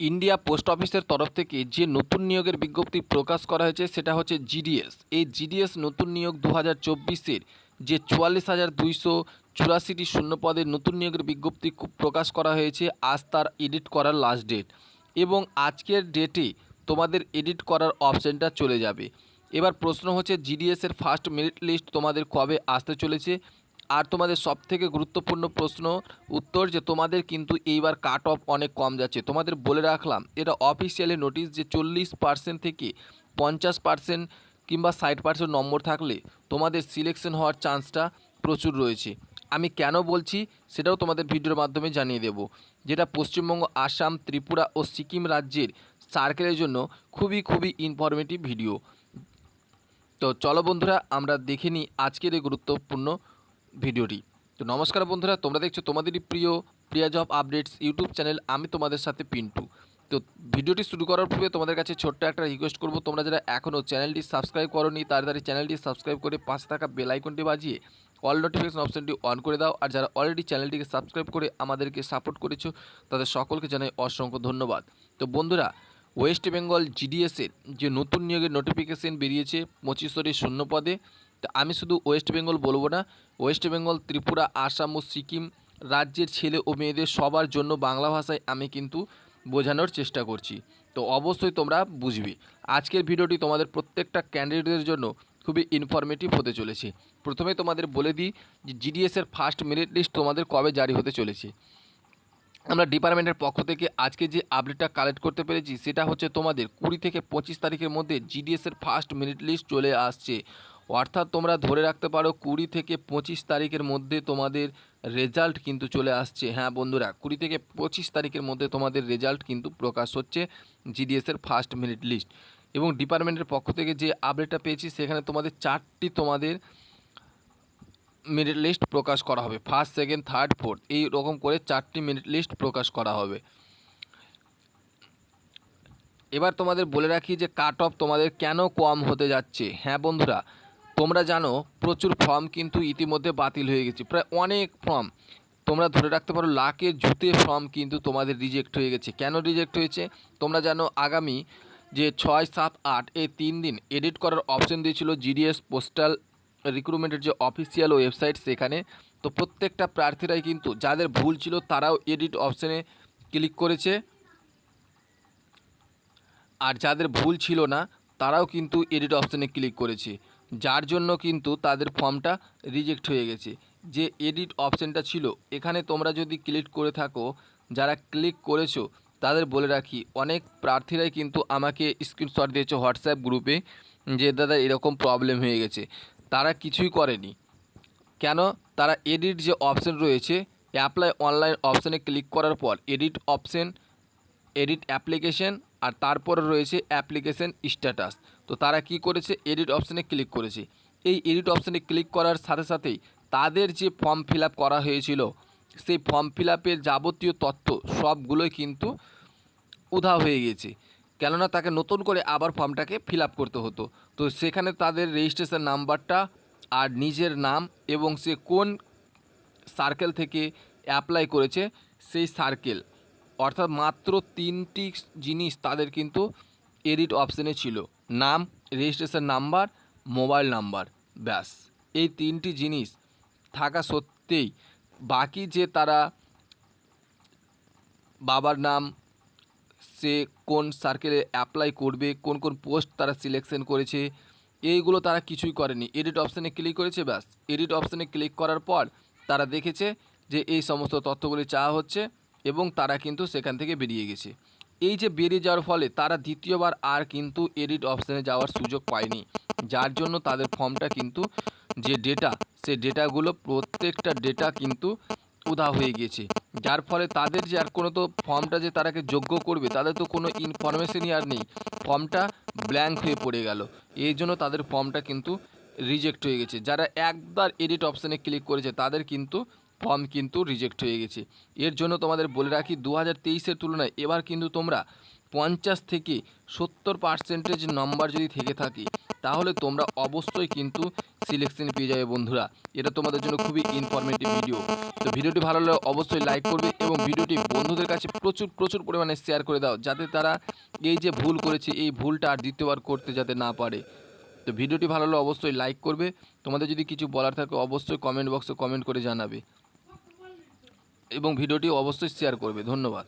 India post অফিসের তরফ থেকে যে নতুন নিয়োগের বিজ্ঞপ্তি প্রকাশ করা হয়েছে, সেটা হচ্ছে জিডিএস এই জিডিএস নতুন নিয়োগ দু হাজার চব্বিশের যে চুয়াল্লিশ হাজার দুইশো চুরাশিটি শূন্য পদের নতুন নিয়োগের বিজ্ঞপ্তি প্রকাশ করা হয়েছে, আজ তার এডিট করার লাস্ট ডেট এবং আজকের ডেটে তোমাদের এডিট করার অপশানটা চলে যাবে। এবার প্রশ্ন হচ্ছে জিডিএস এর ফার্স্ট মেরিট লিস্ট তোমাদের কবে আসতে চলেছে? আর তোমাদের সব থেকে গুরুত্বপূর্ণ প্রশ্ন উত্তর যে তোমাদের কিন্তু এইবার কাট অফ অনেক কম যাচ্ছে। তোমাদের বলে রাখলাম, এটা অফিসিয়ালি নোটিশ যে চল্লিশ পার্সেন্ট থেকে পঞ্চাশ পার্সেন্ট কিংবা ষাট পার্সেন্ট নম্বর থাকলে তোমাদের সিলেকশন হওয়ার চান্সটা প্রচুর রয়েছে। আমি কেন বলছি সেটাও তোমাদের ভিডিওর মাধ্যমে জানিয়ে দেব। যেটা পশ্চিমবঙ্গ, আসাম, ত্রিপুরা ও সিকিম রাজ্যের সার্কেলের জন্য খুবই খুবই ইনফরমেটিভ ভিডিও তো চলো বন্ধুরা, আমরা দেখে নিই আজকের এই গুরুত্বপূর্ণ ভিডিওটি। তো নমস্কার বন্ধুরা, তোমরা দেখছ তোমাদেরই প্রিয় Priya job updates YouTube channel আমি তোমাদের সাথে পিন্টু। তো ভিডিওটি শুরু করার পূর্বে তোমাদের কাছে ছোট্ট একটা রিকোয়েস্ট করব, তোমরা যারা এখনও চ্যানেলটি সাবস্ক্রাইব করোনি তাড়াতাড়ি চ্যানেলটি সাবস্ক্রাইব করে পাশে থাকা বেল আইকনটি বাজিয়ে অল নোটিফিকেশন অপশনটি অন করে দাও। আর যারা অলরেডি চ্যানেলটিকে সাবস্ক্রাইব করে আমাদেরকে সাপোর্ট করেছ, তাদের সকলকে জানাই অসংখ্য ধন্যবাদ। তো বন্ধুরা ওয়েস্ট বেঙ্গল জিডিএসের যে নতুন নিয়োগের নোটিফিকেশন বেরিয়েছে পঁচিশশোটি শূন্য পদে আমি শুধু ওয়েস্ট বেঙ্গল বলব না, ওয়েস্ট বেঙ্গল, ত্রিপুরা, আসাম ও সিকিম রাজ্যের ছেলে ও মেয়েদের সবার জন্য বাংলা ভাষায় আমি কিন্তু বোঝানোর চেষ্টা করছি। তো অবশ্যই তোমরা বুঝবে। আজকের ভিডিওটি তোমাদের প্রত্যেকটা ক্যান্ডিডেটের জন্য খুবই ইনফরমেটিভ হতে চলেছে। প্রথমে তোমাদের বলে দিই যে জিডিএসের ফার্স্ট মেরিট লিস্ট তোমাদের কবে জারি হতে চলেছে। আমরা ডিপার্টমেন্টের পক্ষ থেকে আজকে যে আপডেটটা কালেক্ট করতে পেরেছি, সেটা হচ্ছে তোমাদের কুড়ি থেকে পঁচিশ তারিখের মধ্যে জিডিএসের ফার্স্ট মেরিট লিস্ট চলে আসছে। অর্থাৎ তোমরা ধরে রাখতে পারো কুড়ি থেকে পঁচিশ তারিখের মধ্যে তোমাদের রেজাল্ট কিন্তু চলে আসছে। হ্যাঁ বন্ধুরা, কুড়ি থেকে পঁচিশ তারিখের মধ্যে তোমাদের রেজাল্ট কিন্তু প্রকাশ হচ্ছে জিডিএসের ফার্স্ট মেরিট লিস্ট। এবং ডিপার্টমেন্টের পক্ষ থেকে যে আপডেটটা পেয়েছি, সেখানে তোমাদের চারটি তোমাদের মেরিট লিস্ট প্রকাশ করা হবে। ফার্স্ট, সেকেন্ড, থার্ড, ফোর্থ, এই রকম করে চারটি মেরিট লিস্ট প্রকাশ করা হবে। এবার তোমাদের বলে রাখি যে কাট অফ তোমাদের কেন কম হতে যাচ্ছে। হ্যাঁ বন্ধুরা তোমরা জানো, প্রচুর ফর্ম কিন্তু ইতিমধ্যে বাতিল হয়ে গেছে, প্রায় অনেক ফর্ম। তোমরা ধরে রাখতে পারো, লাখের জুতে ফর্ম কিন্তু তোমাদের রিজেক্ট হয়ে গেছে। কেন রিজেক্ট হয়েছে? তোমরা জানো, আগামী যে ছয়, সাত, আট, এই তিন দিন এডিট করার অপশন দিয়েছিল জিডিএস পোস্টাল রিক্রুটমেন্টের যে অফিসিয়াল ওয়েবসাইট সেখানে। তো প্রত্যেকটা প্রার্থীরাই কিন্তু, যাদের ভুল ছিল তারাও এডিট অপশানে ক্লিক করেছে। আর যাদের ভুল ছিল না, তারাও কিন্তু এডিট অপশানে ক্লিক করেছে। যার জন্য কিন্তু তাদের ফর্মটা রিজেক্ট হয়ে গেছে। যে এডিট অপশানটা ছিল, এখানে তোমরা যদি ক্লিক করে থাকো, যারা ক্লিক করেছ, তাদের বলে রাখি, অনেক প্রার্থীরাই কিন্তু আমাকে স্ক্রিনশট দিয়েছে হোয়াটসঅ্যাপ গ্রুপে যে দাদা এরকম প্রবলেম হয়ে গেছে। তারা কিছুই করেনি। কেন? তারা এডিট যে অপশান রয়েছে অ্যাপ্লাই অনলাইন অপশানে ক্লিক করার পর এডিট অপশান এডিট অ্যাপ্লিকেশন আর তারপরে রয়েছে অ্যাপ্লিকেশন স্ট্যাটাস। তো তারা কি করেছে? এডিট অপশানে ক্লিক করেছে। এই এডিট অপশানে ক্লিক করার সাথে সাথেই তাদের যে ফর্ম ফিল করা হয়েছিল, সেই ফর্ম ফিল যাবতীয় তথ্য সবগুলোই কিন্তু উধা হয়ে গেছে। কেননা তাকে নতুন করে আবার ফর্মটাকে ফিল করতে হতো। তো সেখানে তাদের রেজিস্ট্রেশন নাম্বারটা আর নিজের নাম এবং সে কোন সার্কেল থেকে অ্যাপ্লাই করেছে, সেই সার্কেল অর্থাৎ মাত্র তিনটি জিনিস তাদের কিন্তু এডিট অপশানে ছিল। নাম রেজিস্ট্রেশন নাম্বার মোবাইল নাম্বার ব্যাস। এই তিনটি জিনিস থাকা সত্ত্বেই বাকি যে তারা বাবার নাম, সে কোন সার্কেলে অ্যাপ্লাই করবে, কোন কোন পোস্ট তারা সিলেকশন করেছে, এইগুলো তারা কিছুই করেনি। এডিট অপশানে ক্লিক করেছে, ব্যাস। এডিট অপশানে ক্লিক করার পর তারা দেখেছে যে এই সমস্ত তথ্যগুলি চাওয়া হচ্ছে। এবং তারা কিন্তু সেখান থেকে বেরিয়ে গেছে। এই যে বেরিয়ে যাওয়ার ফলে তারা দ্বিতীয়বার আর কিন্তু এডিট অপশানে যাওয়ার সুযোগ পায়নি। যার জন্য তাদের ফর্মটা কিন্তু যে ডেটা, সে ডেটাগুলো প্রত্যেকটা ডেটা কিন্তু উধা হয়ে গিয়েছে। যার ফলে তাদের যে আর কোনো তো ফর্মটা যে তারাকে যোগ্য করবে, তাদের তো কোনো ইনফরমেশনই আর নেই। ফর্মটা ব্ল্যাঙ্ক হয়ে পড়ে গেল। এই জন্য তাদের ফর্মটা কিন্তু রিজেক্ট হয়ে গেছে। যারা একবার এডিট অপশানে ক্লিক করেছে, তাদের কিন্তু ফর্ম কিন্তু রিজেক্ট হয়ে গেছে। এর জন্য তোমাদের বলে রাখি দু হাজার তেইশের তুলনায় এবার কিন্তু তোমরা পঞ্চাশ থেকে সত্তর পার্সেন্টেজ নম্বর যদি থেকে থাকে, তাহলে তোমরা অবশ্যই কিন্তু সিলেকশন পেয়ে যাবে বন্ধুরা। এটা তোমাদের জন্য খুবই ইনফরমেটিভ ভিডিও তো ভিডিওটি ভালো লাগলে অবশ্যই লাইক করবে এবং ভিডিওটি বন্ধুদের কাছে প্রচুর প্রচুর পরিমাণে শেয়ার করে দাও, যাতে তারা এই যে ভুল করেছে, এই ভুলটা আর দ্বিতীয়বার করতে যাতে না পারে। তো ভিডিওটি ভালো লাগলে অবশ্যই লাইক করবে। তোমাদের যদি কিছু বলার থাকে, অবশ্যই কমেন্ট বক্সে কমেন্ট করে জানাবে। এবং ভিডিওটি অবশ্যই শেয়ার করবে। ধন্যবাদ।